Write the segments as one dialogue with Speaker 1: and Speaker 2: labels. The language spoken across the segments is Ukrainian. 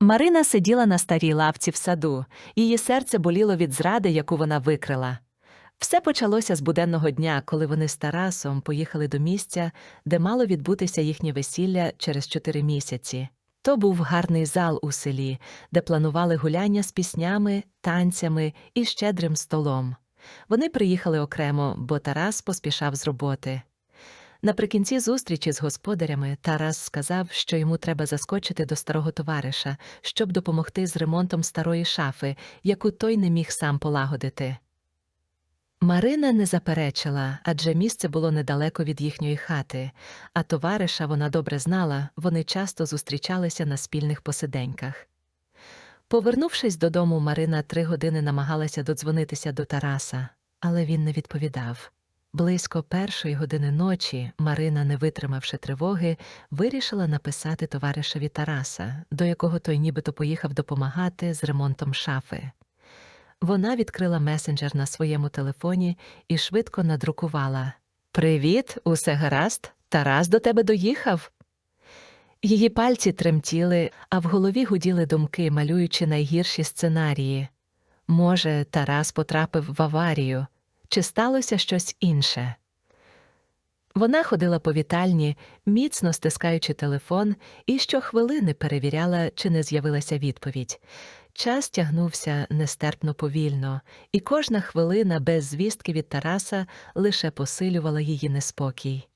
Speaker 1: Марина сиділа на старій лавці в саду, її серце боліло від зради, яку вона викрила. Все почалося з буденного дня, коли вони з Тарасом поїхали до місця, де мало відбутися їхнє весілля через чотири місяці. То був гарний зал у селі, де планували гуляння з піснями, танцями і щедрим столом. Вони приїхали окремо, бо Тарас поспішав з роботи. Наприкінці зустрічі з господарями Тарас сказав, що йому треба заскочити до старого товариша, щоб допомогти з ремонтом старої шафи, яку той не міг сам полагодити. Марина не заперечила, адже місце було недалеко від їхньої хати, а товариша вона добре знала, вони часто зустрічалися на спільних посиденьках. Повернувшись додому, Марина три години намагалася додзвонитися до Тараса, але він не відповідав. Близько першої години ночі Марина, не витримавши тривоги, вирішила написати товаришеві Тараса, до якого той нібито поїхав допомагати з ремонтом шафи. Вона відкрила месенджер на своєму телефоні і швидко надрукувала Привіт, усе гаразд? Тарас до тебе доїхав. Її пальці тремтіли, а в голові гуділи думки, малюючи найгірші сценарії. Може, Тарас потрапив в аварію, чи сталося щось інше. Вона ходила по вітальні, міцно стискаючи телефон, і щохвилини перевіряла, чи не з'явилася відповідь. Час тягнувся нестерпно повільно, і кожна хвилина без звістки від Тараса лише посилювала її неспокій.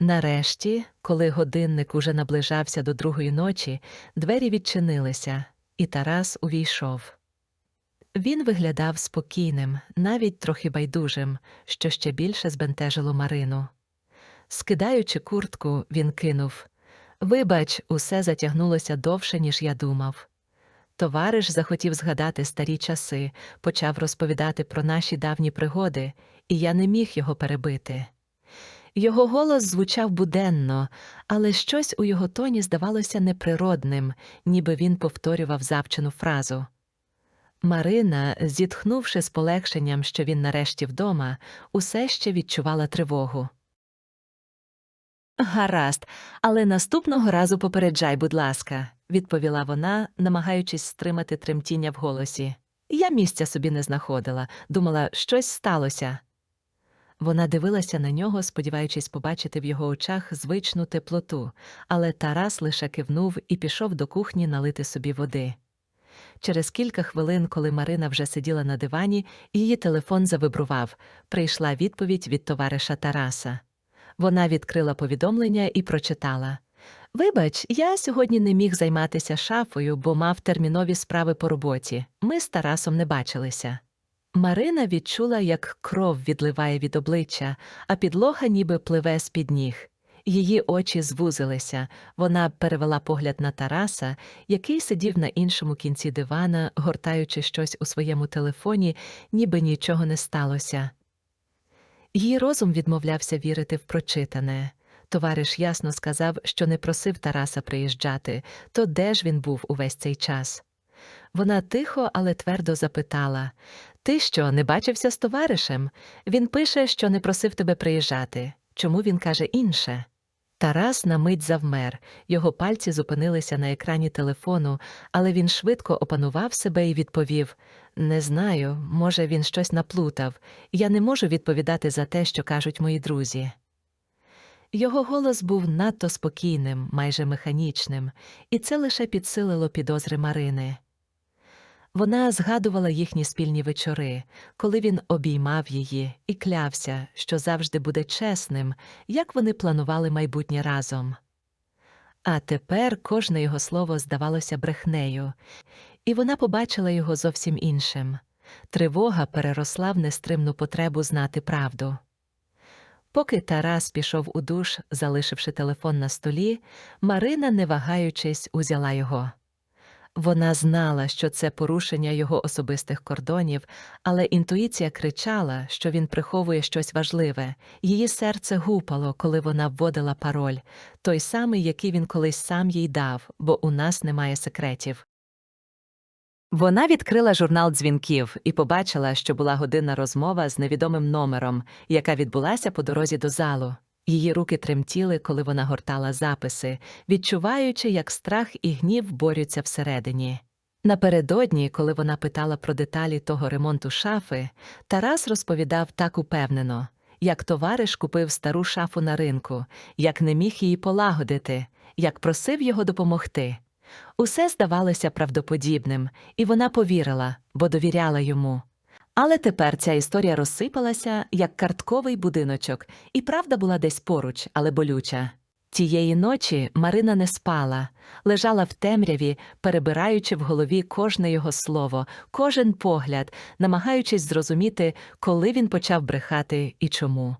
Speaker 1: Нарешті, коли годинник уже наближався до другої ночі, двері відчинилися, і Тарас увійшов. Він виглядав спокійним, навіть трохи байдужим, що ще більше збентежило Марину. Скидаючи куртку, він кинув Вибач, усе затягнулося довше, ніж я думав. Товариш захотів згадати старі часи, почав розповідати про наші давні пригоди, і я не міг його перебити. Його голос звучав буденно, але щось у його тоні здавалося неприродним, ніби він повторював завчену фразу. Марина, зітхнувши з полегшенням, що він нарешті вдома, усе ще відчувала тривогу. Гаразд, але наступного разу попереджай, будь ласка, відповіла вона, намагаючись стримати тремтіння в голосі. Я місця собі не знаходила, думала, щось сталося. Вона дивилася на нього, сподіваючись побачити в його очах звичну теплоту, але Тарас лише кивнув і пішов до кухні налити собі води. Через кілька хвилин, коли Марина вже сиділа на дивані, її телефон завибрував. Прийшла відповідь від товариша Тараса. Вона відкрила повідомлення і прочитала Вибач, я сьогодні не міг займатися шафою, бо мав термінові справи по роботі. Ми з Тарасом не бачилися. Марина відчула, як кров відливає від обличчя, а підлога ніби пливе з під ніг. Її очі звузилися, вона перевела погляд на Тараса, який сидів на іншому кінці дивана, гортаючи щось у своєму телефоні, ніби нічого не сталося. Її розум відмовлявся вірити в прочитане. Товариш ясно сказав, що не просив Тараса приїжджати, то де ж він був увесь цей час? Вона тихо, але твердо запитала Ти що, не бачився з товаришем? Він пише, що не просив тебе приїжджати. Чому він каже інше? Тарас на мить завмер, його пальці зупинилися на екрані телефону, але він швидко опанував себе і відповів Не знаю, може, він щось наплутав. Я не можу відповідати за те, що кажуть мої друзі. Його голос був надто спокійним, майже механічним, і це лише підсилило підозри Марини. Вона згадувала їхні спільні вечори, коли він обіймав її і клявся, що завжди буде чесним, як вони планували майбутнє разом. А тепер кожне його слово здавалося брехнею, і вона побачила його зовсім іншим. Тривога переросла в нестримну потребу знати правду. Поки Тарас пішов у душ, залишивши телефон на столі, Марина, не вагаючись, узяла його. Вона знала, що це порушення його особистих кордонів, але інтуїція кричала, що він приховує щось важливе. Її серце гупало, коли вона вводила пароль, той самий, який він колись сам їй дав, бо у нас немає секретів. Вона відкрила журнал дзвінків і побачила, що була годинна розмова з невідомим номером, яка відбулася по дорозі до залу. Її руки тремтіли, коли вона гортала записи, відчуваючи, як страх і гнів борються всередині. Напередодні, коли вона питала про деталі того ремонту шафи, Тарас розповідав так упевнено, як товариш купив стару шафу на ринку, як не міг її полагодити, як просив його допомогти. Усе здавалося правдоподібним, і вона повірила, бо довіряла йому. Але тепер ця історія розсипалася, як картковий будиночок, і правда була десь поруч, але болюча. Тієї ночі Марина не спала, лежала в темряві, перебираючи в голові кожне його слово, кожен погляд, намагаючись зрозуміти, коли він почав брехати і чому.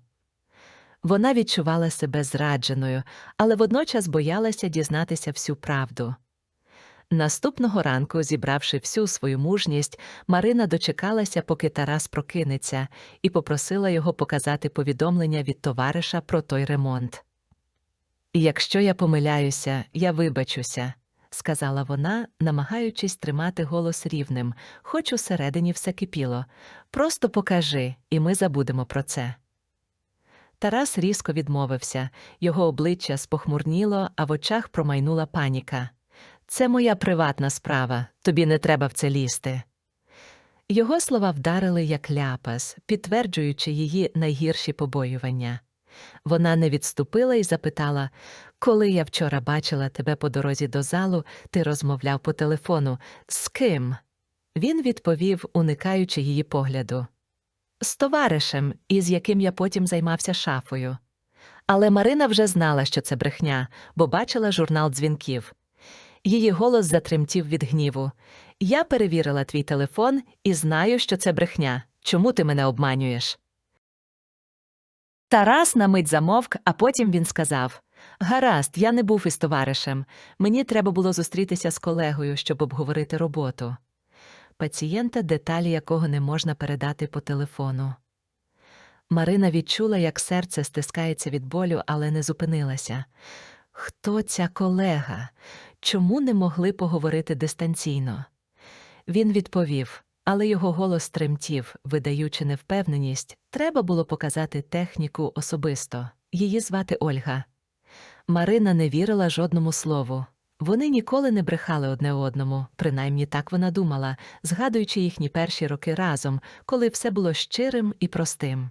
Speaker 1: Вона відчувала себе зрадженою, але водночас боялася дізнатися всю правду. Наступного ранку, зібравши всю свою мужність, Марина дочекалася, поки Тарас прокинеться, і попросила його показати повідомлення від товариша про той ремонт. Якщо я помиляюся, я вибачуся, сказала вона, намагаючись тримати голос рівним, хоч усередині все кипіло. Просто покажи, і ми забудемо про це. Тарас різко відмовився, його обличчя спохмурніло, а в очах промайнула паніка. Це моя приватна справа, тобі не треба в це лізти. Його слова вдарили як ляпас, підтверджуючи її найгірші побоювання. Вона не відступила і запитала Коли я вчора бачила тебе по дорозі до залу, ти розмовляв по телефону. З ким? Він відповів, уникаючи її погляду. З товаришем, із яким я потім займався шафою. Але Марина вже знала, що це брехня, бо бачила журнал дзвінків. Її голос затремтів від гніву. Я перевірила твій телефон і знаю, що це брехня. Чому ти мене обманюєш? Тарас на мить замовк, а потім він сказав Гаразд, я не був із товаришем. Мені треба було зустрітися з колегою, щоб обговорити роботу. Пацієнта, деталі якого не можна передати по телефону. Марина відчула, як серце стискається від болю, але не зупинилася. Хто ця колега? Чому не могли поговорити дистанційно? Він відповів, але його голос тремтів, видаючи невпевненість, треба було показати техніку особисто. Її звати Ольга. Марина не вірила жодному слову. Вони ніколи не брехали одне одному, принаймні так вона думала, згадуючи їхні перші роки разом, коли все було щирим і простим.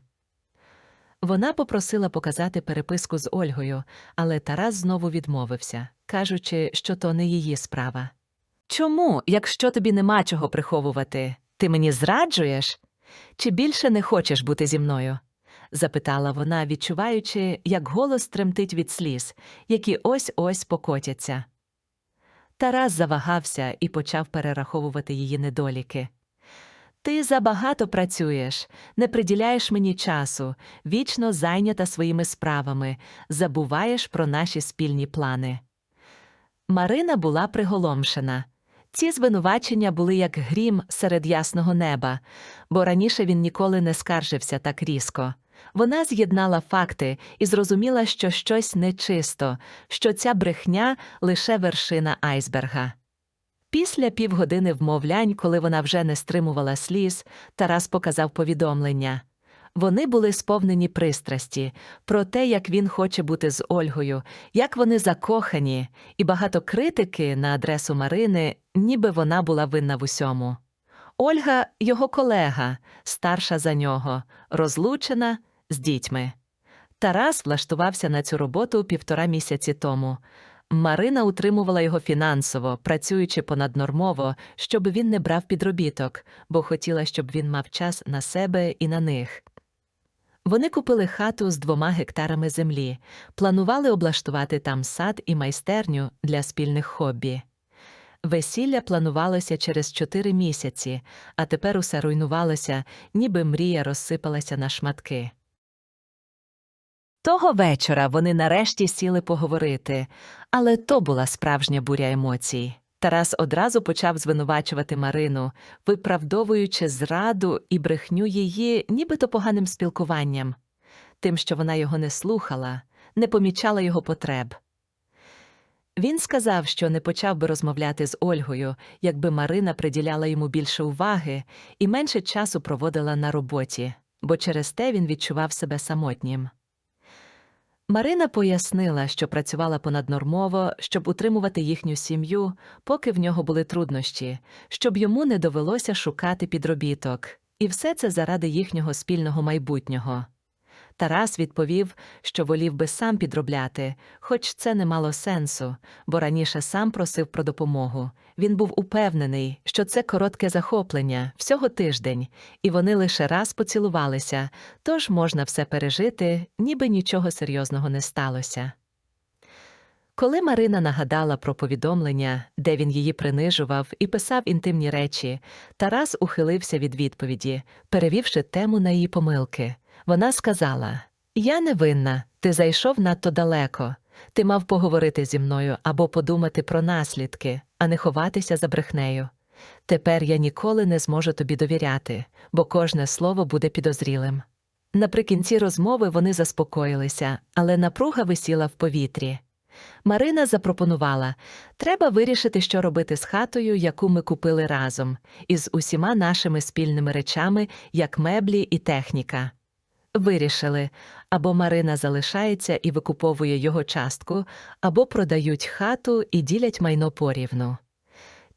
Speaker 1: Вона попросила показати переписку з Ольгою, але Тарас знову відмовився, кажучи, що то не її справа. Чому, якщо тобі нема чого приховувати, ти мені зраджуєш? Чи більше не хочеш бути зі мною? запитала вона, відчуваючи, як голос тремтить від сліз, які ось ось покотяться. Тарас завагався і почав перераховувати її недоліки. Ти забагато працюєш, не приділяєш мені часу, вічно зайнята своїми справами, забуваєш про наші спільні плани. Марина була приголомшена. Ці звинувачення були як грім серед ясного неба, бо раніше він ніколи не скаржився так різко. Вона з'єднала факти і зрозуміла, що щось нечисто, що ця брехня лише вершина айсберга. Після півгодини вмовлянь, коли вона вже не стримувала сліз, Тарас показав повідомлення. Вони були сповнені пристрасті про те, як він хоче бути з Ольгою, як вони закохані, і багато критики на адресу Марини, ніби вона була винна в усьому. Ольга його колега, старша за нього, розлучена з дітьми. Тарас влаштувався на цю роботу півтора місяці тому. Марина утримувала його фінансово, працюючи понаднормово, щоб він не брав підробіток, бо хотіла, щоб він мав час на себе і на них. Вони купили хату з двома гектарами землі, планували облаштувати там сад і майстерню для спільних хобі. Весілля планувалося через чотири місяці, а тепер усе руйнувалося, ніби мрія розсипалася на шматки. Того вечора вони нарешті сіли поговорити, але то була справжня буря емоцій. Тарас одразу почав звинувачувати Марину, виправдовуючи зраду і брехню її нібито поганим спілкуванням, тим, що вона його не слухала, не помічала його потреб. Він сказав, що не почав би розмовляти з Ольгою, якби Марина приділяла йому більше уваги і менше часу проводила на роботі, бо через те він відчував себе самотнім. Марина пояснила, що працювала понаднормово, щоб утримувати їхню сім'ю, поки в нього були труднощі, щоб йому не довелося шукати підробіток, і все це заради їхнього спільного майбутнього. Тарас відповів, що волів би сам підробляти, хоч це не мало сенсу, бо раніше сам просив про допомогу. Він був упевнений, що це коротке захоплення, всього тиждень, і вони лише раз поцілувалися, тож можна все пережити, ніби нічого серйозного не сталося. Коли Марина нагадала про повідомлення, де він її принижував і писав інтимні речі, Тарас ухилився від відповіді, перевівши тему на її помилки. Вона сказала: Я не винна, ти зайшов надто далеко. Ти мав поговорити зі мною або подумати про наслідки, а не ховатися за брехнею. Тепер я ніколи не зможу тобі довіряти, бо кожне слово буде підозрілим. Наприкінці розмови вони заспокоїлися, але напруга висіла в повітрі. Марина запропонувала треба вирішити, що робити з хатою, яку ми купили разом, із усіма нашими спільними речами, як меблі і техніка. Вирішили або Марина залишається і викуповує його частку, або продають хату і ділять майно порівну.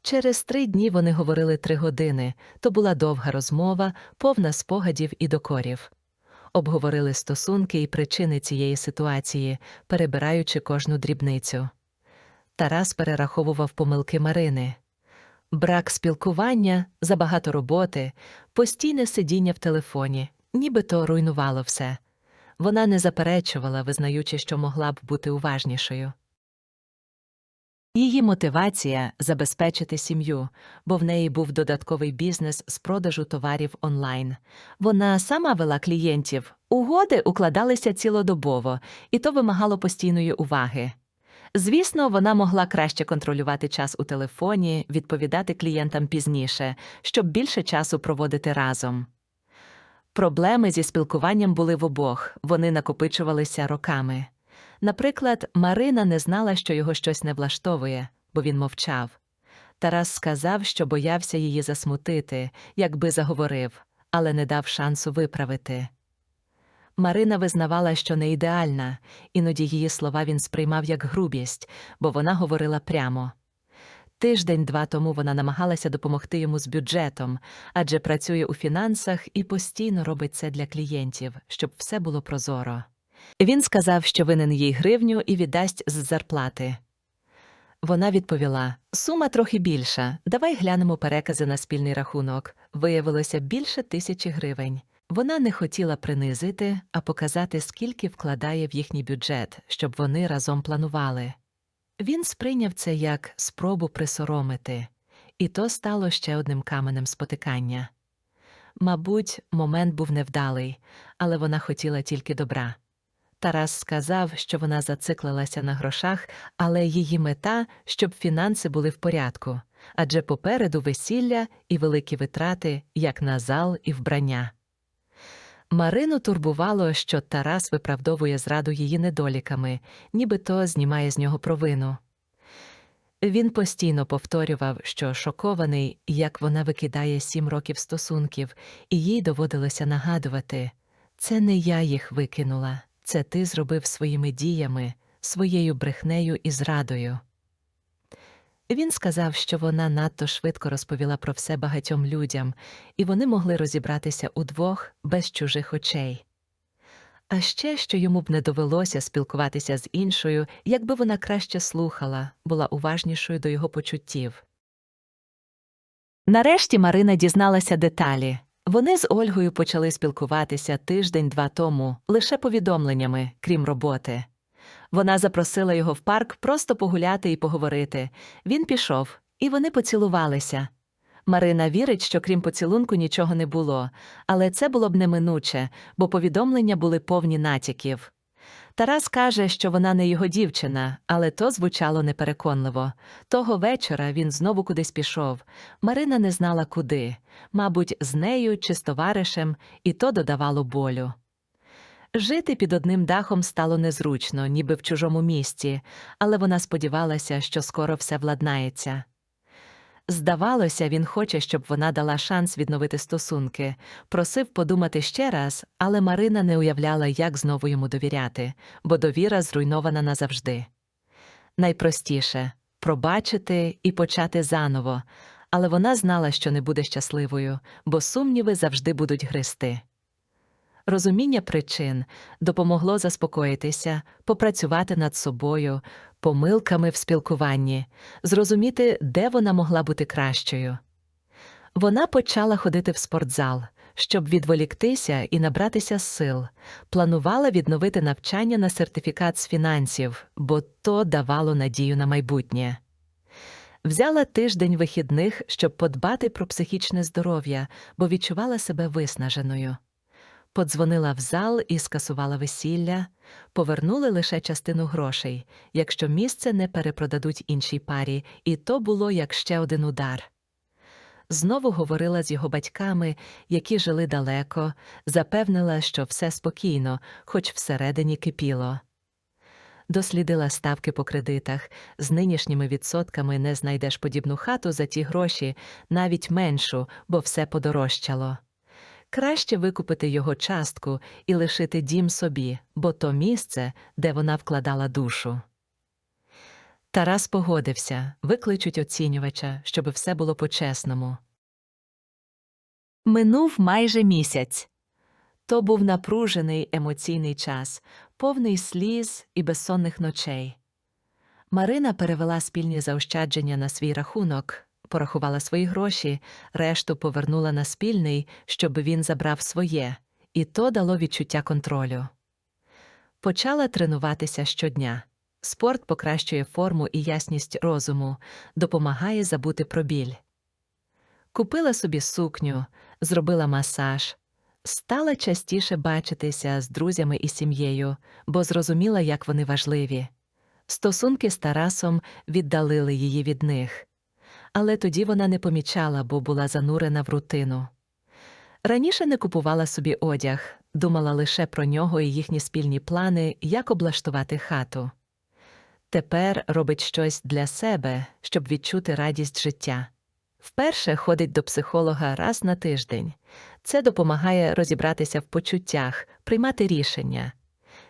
Speaker 1: Через три дні вони говорили три години то була довга розмова, повна спогадів і докорів. Обговорили стосунки і причини цієї ситуації, перебираючи кожну дрібницю. Тарас перераховував помилки Марини. Брак спілкування, забагато роботи, постійне сидіння в телефоні, нібито руйнувало все. Вона не заперечувала, визнаючи, що могла б бути уважнішою. Її мотивація забезпечити сім'ю, бо в неї був додатковий бізнес з продажу товарів онлайн. Вона сама вела клієнтів, угоди укладалися цілодобово, і то вимагало постійної уваги. Звісно, вона могла краще контролювати час у телефоні, відповідати клієнтам пізніше, щоб більше часу проводити разом. Проблеми зі спілкуванням були в обох, вони накопичувалися роками. Наприклад, Марина не знала, що його щось не влаштовує, бо він мовчав. Тарас сказав, що боявся її засмутити, якби заговорив, але не дав шансу виправити. Марина визнавала, що не ідеальна, іноді її слова він сприймав як грубість, бо вона говорила прямо. Тиждень-два тому вона намагалася допомогти йому з бюджетом, адже працює у фінансах і постійно робить це для клієнтів, щоб все було прозоро. Він сказав, що винен їй гривню і віддасть з зарплати. Вона відповіла: сума трохи більша. Давай глянемо перекази на спільний рахунок. Виявилося більше тисячі гривень. Вона не хотіла принизити, а показати, скільки вкладає в їхній бюджет, щоб вони разом планували. Він сприйняв це як спробу присоромити, і то стало ще одним каменем спотикання. Мабуть, момент був невдалий, але вона хотіла тільки добра. Тарас сказав, що вона зациклилася на грошах, але її мета, щоб фінанси були в порядку, адже попереду весілля і великі витрати, як на зал і вбрання. Марину турбувало, що Тарас виправдовує зраду її недоліками, нібито знімає з нього провину. Він постійно повторював, що шокований, як вона викидає сім років стосунків, і їй доводилося нагадувати це не я їх викинула, це ти зробив своїми діями, своєю брехнею і зрадою. Він сказав, що вона надто швидко розповіла про все багатьом людям, і вони могли розібратися удвох без чужих очей. А ще що йому б не довелося спілкуватися з іншою, якби вона краще слухала, була уважнішою до його почуттів. Нарешті Марина дізналася деталі. Вони з Ольгою почали спілкуватися тиждень-два тому, лише повідомленнями, крім роботи. Вона запросила його в парк просто погуляти і поговорити. Він пішов, і вони поцілувалися. Марина вірить, що крім поцілунку нічого не було, але це було б неминуче, бо повідомлення були повні натяків. Тарас каже, що вона не його дівчина, але то звучало непереконливо. Того вечора він знову кудись пішов. Марина не знала куди, мабуть, з нею чи з товаришем, і то додавало болю. Жити під одним дахом стало незручно, ніби в чужому місті, але вона сподівалася, що скоро все владнається. Здавалося, він хоче, щоб вона дала шанс відновити стосунки, просив подумати ще раз, але Марина не уявляла, як знову йому довіряти, бо довіра зруйнована назавжди. Найпростіше пробачити і почати заново, але вона знала, що не буде щасливою, бо сумніви завжди будуть гристи. Розуміння причин допомогло заспокоїтися, попрацювати над собою, помилками в спілкуванні, зрозуміти, де вона могла бути кращою. Вона почала ходити в спортзал, щоб відволіктися і набратися сил, планувала відновити навчання на сертифікат з фінансів, бо то давало надію на майбутнє. Взяла тиждень вихідних, щоб подбати про психічне здоров'я, бо відчувала себе виснаженою. Подзвонила в зал і скасувала весілля, повернули лише частину грошей, якщо місце не перепродадуть іншій парі, і то було як ще один удар. Знову говорила з його батьками, які жили далеко, запевнила, що все спокійно, хоч всередині кипіло. Дослідила ставки по кредитах, з нинішніми відсотками не знайдеш подібну хату за ті гроші, навіть меншу, бо все подорожчало. Краще викупити його частку і лишити дім собі, бо то місце, де вона вкладала душу. Тарас погодився, викличуть оцінювача, щоб все було по-чесному. Минув майже місяць. То був напружений емоційний час, повний сліз і безсонних ночей. Марина перевела спільні заощадження на свій рахунок, порахувала свої гроші, решту повернула на спільний, щоб він забрав своє, і то дало відчуття контролю. Почала тренуватися щодня. Спорт покращує форму і ясність розуму, допомагає забути про біль. Купила собі сукню, зробила масаж, стала частіше бачитися з друзями і сім'єю, бо зрозуміла, як вони важливі. Стосунки з Тарасом віддалили її від них. Але тоді вона не помічала, бо була занурена в рутину. Раніше не купувала собі одяг, думала лише про нього і їхні спільні плани, як облаштувати хату. Тепер робить щось для себе, щоб відчути радість життя. Вперше ходить до психолога раз на тиждень. Це допомагає розібратися в почуттях, приймати рішення.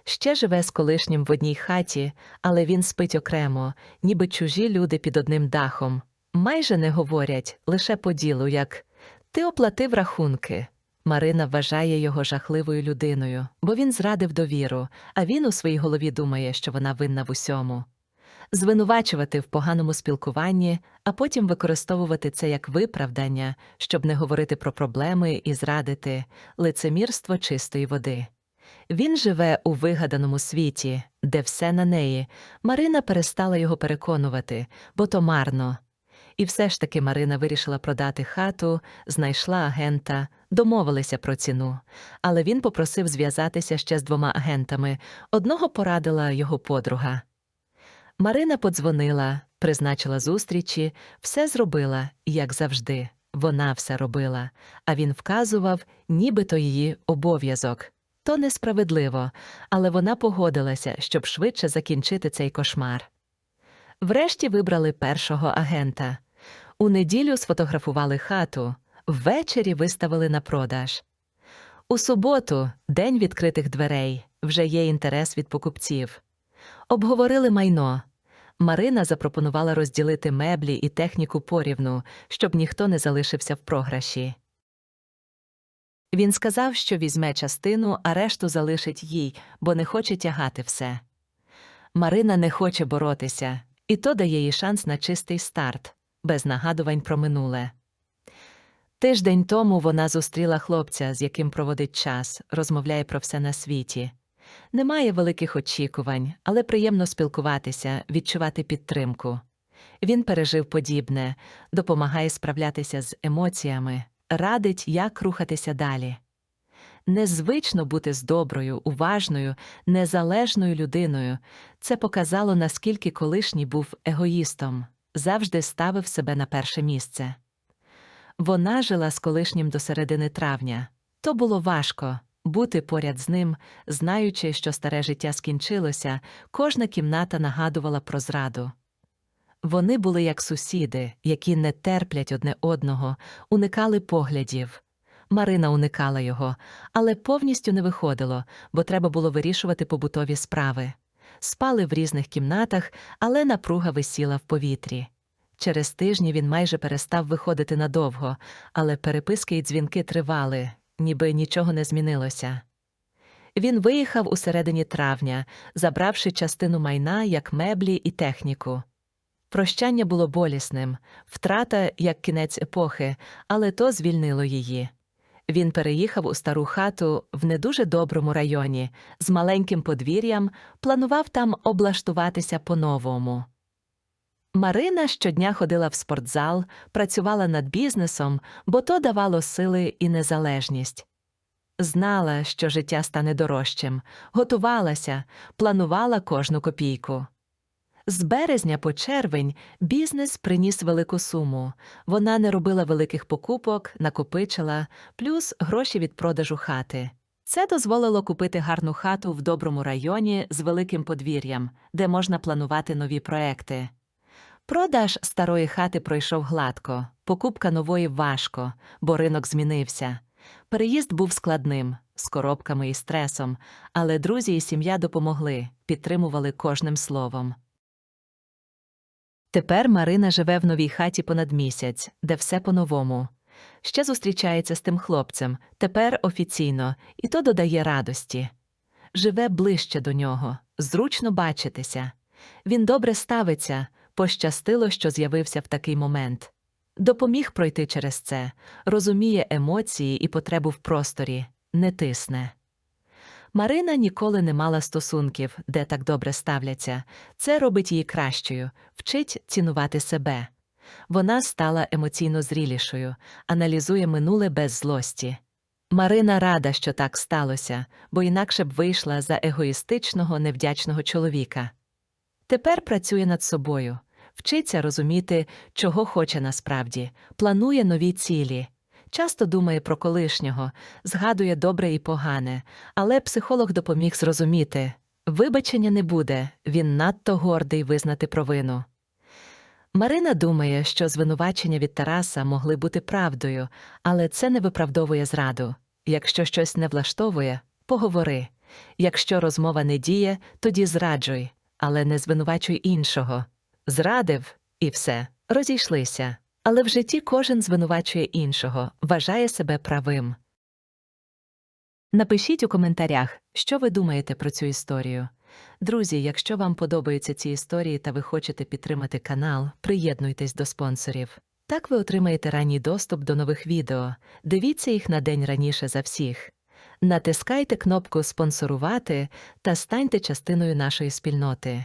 Speaker 1: Ще живе з колишнім в одній хаті, але він спить окремо, ніби чужі люди під одним дахом. Майже не говорять, лише по ділу, як ти оплатив рахунки. Марина вважає його жахливою людиною, бо він зрадив довіру, а він у своїй голові думає, що вона винна в усьому. Звинувачувати в поганому спілкуванні, а потім використовувати це як виправдання, щоб не говорити про проблеми і зрадити лицемірство чистої води. Він живе у вигаданому світі, де все на неї. Марина перестала його переконувати, бо то марно. І все ж таки Марина вирішила продати хату, знайшла агента, домовилися про ціну. Але він попросив зв'язатися ще з двома агентами. Одного порадила його подруга. Марина подзвонила, призначила зустрічі, все зробила, як завжди. Вона все робила, а він вказував, нібито її обов'язок. То несправедливо, але вона погодилася, щоб швидше закінчити цей кошмар. Врешті вибрали першого агента. У неділю сфотографували хату, ввечері виставили на продаж. У суботу, день відкритих дверей, вже є інтерес від покупців. Обговорили майно. Марина запропонувала розділити меблі і техніку порівну, щоб ніхто не залишився в програші. Він сказав, що візьме частину, а решту залишить їй, бо не хоче тягати все. Марина не хоче боротися, і то дає їй шанс на чистий старт, без нагадувань про минуле. Тиждень тому вона зустріла хлопця, з яким проводить час, розмовляє про все на світі. Немає великих очікувань, але приємно спілкуватися, відчувати підтримку. Він пережив подібне, допомагає справлятися з емоціями, радить, як рухатися далі. Незвично бути з доброю, уважною, незалежною людиною це показало, наскільки колишній був егоїстом, завжди ставив себе на перше місце. Вона жила з колишнім до середини травня. То було важко бути поряд з ним, знаючи, що старе життя скінчилося, кожна кімната нагадувала про зраду. Вони були як сусіди, які не терплять одне одного, уникали поглядів. Марина уникала його, але повністю не виходило, бо треба було вирішувати побутові справи. Спали в різних кімнатах, але напруга висіла в повітрі. Через тижні він майже перестав виходити надовго, але переписки й дзвінки тривали, ніби нічого не змінилося. Він виїхав у середині травня, забравши частину майна як меблі і техніку. Прощання було болісним, втрата як кінець епохи, але то звільнило її. Він переїхав у стару хату в не дуже доброму районі, з маленьким подвір'ям, планував там облаштуватися по-новому. Марина щодня ходила в спортзал, працювала над бізнесом, бо то давало сили і незалежність. Знала, що життя стане дорожчим, готувалася, планувала кожну копійку. З березня по червень бізнес приніс велику суму. Вона не робила великих покупок, накопичила, плюс гроші від продажу хати. Це дозволило купити гарну хату в доброму районі з великим подвір'ям, де можна планувати нові проекти. Продаж старої хати пройшов гладко, покупка нової важко, бо ринок змінився. Переїзд був складним, з коробками і стресом, але друзі і сім'я допомогли, підтримували кожним словом. Тепер Марина живе в новій хаті понад місяць, де все по-новому. Ще зустрічається з тим хлопцем, тепер офіційно, і то додає радості. Живе ближче до нього, зручно бачитися. Він добре ставиться, пощастило, що з'явився в такий момент. Допоміг пройти через це, розуміє емоції і потребу в просторі, не тисне. Марина ніколи не мала стосунків, де так добре ставляться. Це робить її кращою, вчить цінувати себе. Вона стала емоційно зрілішою, аналізує минуле без злості. Марина рада, що так сталося, бо інакше б вийшла за егоїстичного, невдячного чоловіка. Тепер працює над собою, вчиться розуміти, чого хоче насправді, планує нові цілі. Часто думає про колишнього, згадує добре і погане, але психолог допоміг зрозуміти вибачення не буде, він надто гордий визнати провину. Марина думає, що звинувачення від Тараса могли бути правдою, але це не виправдовує зраду. Якщо щось не влаштовує, поговори. Якщо розмова не діє, тоді зраджуй, але не звинувачуй іншого. Зрадив і все, розійшлися. Але в житті кожен звинувачує іншого, вважає себе правим. Напишіть у коментарях, що ви думаєте про цю історію. Друзі, якщо вам подобаються ці історії та ви хочете підтримати канал, приєднуйтесь до спонсорів. Так ви отримаєте ранній доступ до нових відео, дивіться їх на день раніше за всіх. Натискайте кнопку Спонсорувати та станьте частиною нашої спільноти.